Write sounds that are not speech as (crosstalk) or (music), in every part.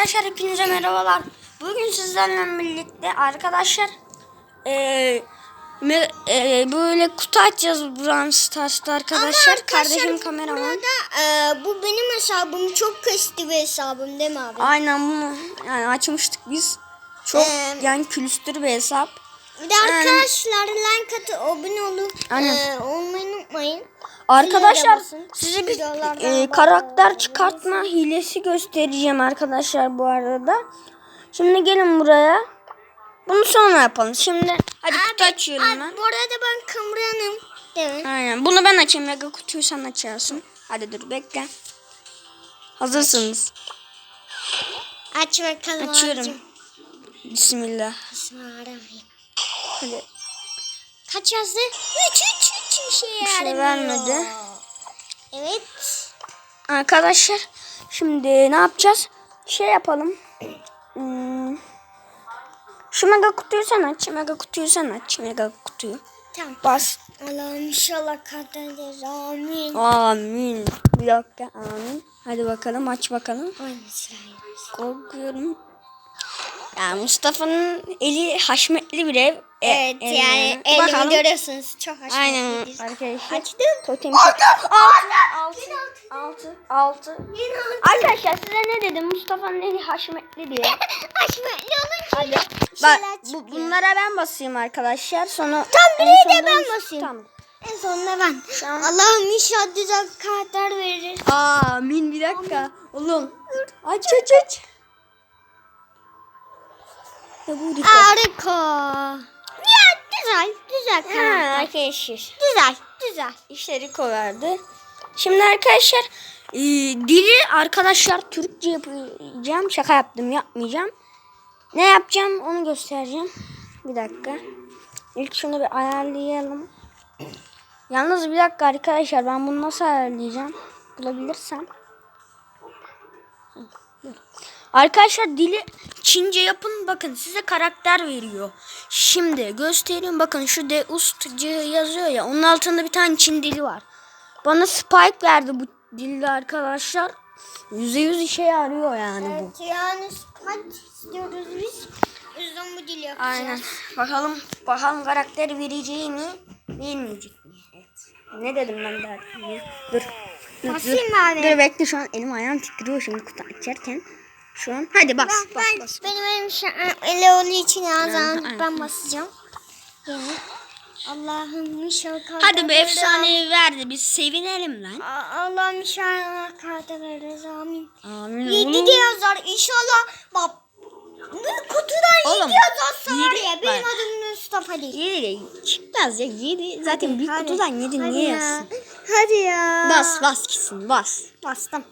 Arkadaşlar hepinize merhabalar. Bugün sizlerle birlikte arkadaşlar eee, me- eee, böyle kutu açacağız Brawl Stars'ta arkadaşlar. Kardeşim kameraman. Burada e, bu benim hesabım çok kesti bir hesabım değil mi abi? Aynen bunu yani açmıştık biz. Çok Ee, yani külüstür bir hesap. Bir de arkadaşlar like atıp abone olun. Aynen. E, olmayı. Arkadaşlar size bir bakın. karakter çıkartma hilesi göstereceğim arkadaşlar bu arada. Şimdi gelin buraya. Bunu sonra yapalım. Şimdi hadi kutu açıyorum Abi, ben. bu arada ben kameranım. Değil mi? Aynen. Bunu ben açayım. Mega kutuyu sen açarsın. Hadi dur bekle. Hazırsınız. Aç bakalım Açıyorum. abicim. Bismillah. Bismillahirrahmanirrahim. Hadi. Kaç yazdı? 3 3 3 bir şey Bir şey vermedi. Evet. Arkadaşlar şimdi ne yapacağız? Şey yapalım. Hmm. Şu mega kutuyu sen aç. Mega kutuyu sen aç. Mega kutuyu. Tamam. Bas. Allah'ım inşallah kaderler. Amin. Amin. Bir dakika. Amin. Hadi bakalım aç bakalım. Sırayı. Korkuyorum. Ya Mustafa'nın eli haşmetli bir ev. E- Evet ev yani Bakalım. elimi görüyorsunuz. Çok hoş. Aynen arkadaşlar. Açtım. Totem altı, altı, altı, altı. Arkadaşlar size ne dedim? Mustafa'nın eli haşmetli diye. (laughs) Açmayın olun. Bak bu, bunlara ben basayım arkadaşlar. Sonra Tam de sonunda- ben basayım. Tamam. En sonunda ben. An- Allah'ım inşallah güzel karakter verir. Amin bir dakika. Oğlum. Aç aç aç. Ya bu Rico. Harika. Ya güzel, güzel Ha, arkadaşlar. Güzel, güzel. İşte Rico verdi. Şimdi arkadaşlar e, dili arkadaşlar Türkçe yapacağım. Şaka yaptım yapmayacağım. Ne yapacağım onu göstereceğim. Bir dakika. İlk şunu bir ayarlayalım. Yalnız bir dakika arkadaşlar ben bunu nasıl ayarlayacağım? Bulabilirsem. Dur. Arkadaşlar dili Çince yapın bakın size karakter veriyor. Şimdi göstereyim bakın şu de ustcı yazıyor ya onun altında bir tane Çin dili var. Bana Spike verdi bu dilde arkadaşlar. Yüzde yüz işe yarıyor yani bu. Evet yani kaç istiyoruz biz? Yüzden bu dil yapacağız. Aynen. Bakalım bakalım karakter vereceği mi vermeyecek mi? Evet. Ne dedim ben de? Dur. Dur, Basayım dur. abi? Dur bekle şu an elim ayağım titriyor şimdi kutu açarken. Şu an. Hadi bas Ben, bas ben, bas. benim elim şu an olduğu için zaman aynen. ben basacağım. Yani Allah'ım inşallah Hadi bu verir. efsaneyi verdi. Biz sevinelim lan. Allah'ım inşallah karakter veririz amin. Amin. Yedi de yazar inşallah. Bak bu kutudan Oğlum, yedi yazarsa var ya benim bak. adım Mustafa değil. Yedi de çıkmaz ya. Yedi. Zaten büyük Hadi, kutudan yedi hadi niye ya. yazsın? Hadi ya. Bas bas gitsin bas. Bastım.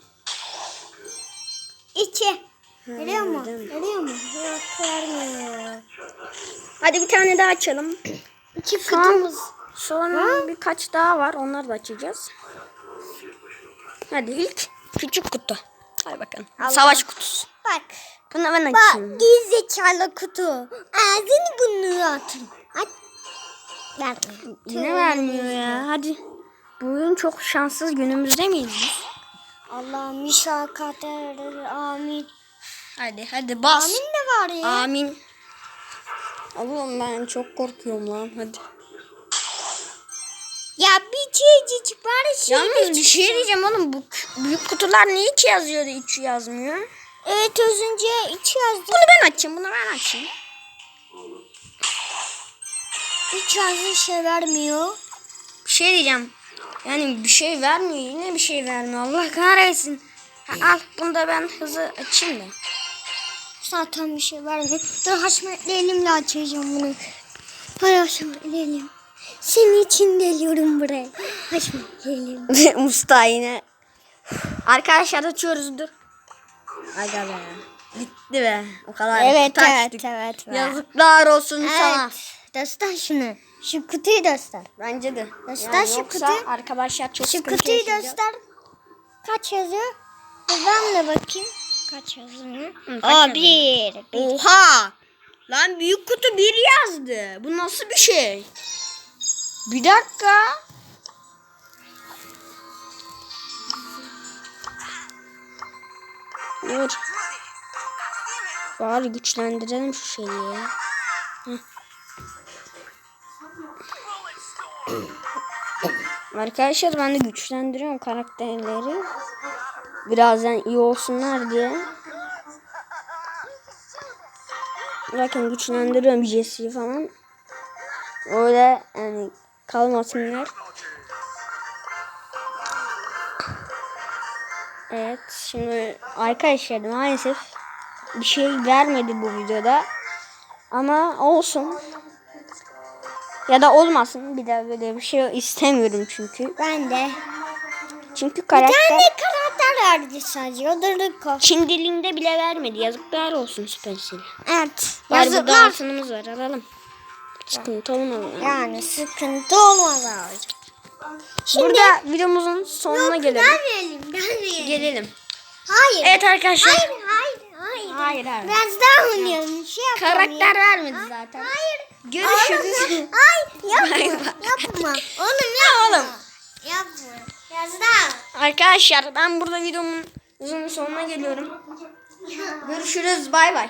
İki. Veriyor mu? Veriyor mu? Yok vermiyor. Hadi bir tane daha açalım. İki kutumuz. Sonra birkaç daha var. Onları da açacağız. Hadi ilk küçük kutu. Hadi bakalım. Allah. Savaş kutusu. Bak. Bunu ben Bak açayım. gerizekalı kutu. Ağzını bunu atın. Aç. Ver. Yine vermiyor ya. Hadi. Bugün çok şanssız günümüzde miyiz kader verir. Amin. Hadi hadi bas. Amin de var ya. Amin. Allah'ım ben çok korkuyorum lan hadi. Ya bir çiğcik bari şey Yalnız bir şey diyeceğim oğlum bu büyük kutular niye 2 yazıyor da 3 yazmıyor? Evet az önce iç yazdı. Bunu ben açayım bunu ben açayım. İç yazdı şey vermiyor. Bir şey diyeceğim. Yani bir şey vermiyor yine bir şey vermiyor. Allah kahretsin. Ha, al bunu da ben hızlı açayım da. Zaten bir şey vermiyor. Dur haşmetli elimle açacağım bunu. Hay haşmetli elim. Senin için geliyorum buraya. Haşmetli elim. (laughs) Musta yine. Arkadaşlar açıyoruz dur. Aga be. Bitti be. O kadar Evet kutu evet açtık. evet. Yazıklar olsun sana. Evet. Göster şunu. Şu kutuyu göster. Bence de. Göster şu yoksa kutuyu. Arkadaşlar çok Şu kutuyu göster. Kaç yazıyor? Ben de bakayım. Kaç? Hı, kaç Aa bir. bir. Oha! Lan büyük kutu bir yazdı. Bu nasıl bir şey? Bir dakika. Dur. Bari güçlendirelim şu şeyi ya. Heh. Arkadaşlar ben de güçlendiriyorum karakterleri. Birazdan iyi olsunlar diye. Bakın güçlendiriyorum Jesse'yi falan. Öyle yani kalmasınlar. Evet şimdi arkadaşlar maalesef bir şey vermedi bu videoda. Ama olsun. Ya da olmasın. Bir daha böyle bir şey istemiyorum çünkü. Ben de. Çünkü karakter Yani karakter verdi sadece. O da Rico. Çin dilinde bile vermedi. Yazıklar olsun Supercell. Evet. Var Yazıklar. altınımız var alalım. Sıkıntı olmaz. yani. Sıkıntı olmaz abi. Şimdi Burada videomuzun sonuna gelelim. Gelmeyelim. Gelmeyelim. Gelelim. Hayır. Evet arkadaşlar. Hayır. Hayır. Hayır. Hayır, hayır. Biraz daha oynayalım. Şey. Karakter vermedi zaten. Hayır. Görüşürüz. Ay yapma. Yapma. Oğlum Arkadaşlar ben burada videomun sonuna geliyorum. Görüşürüz. Bay bay.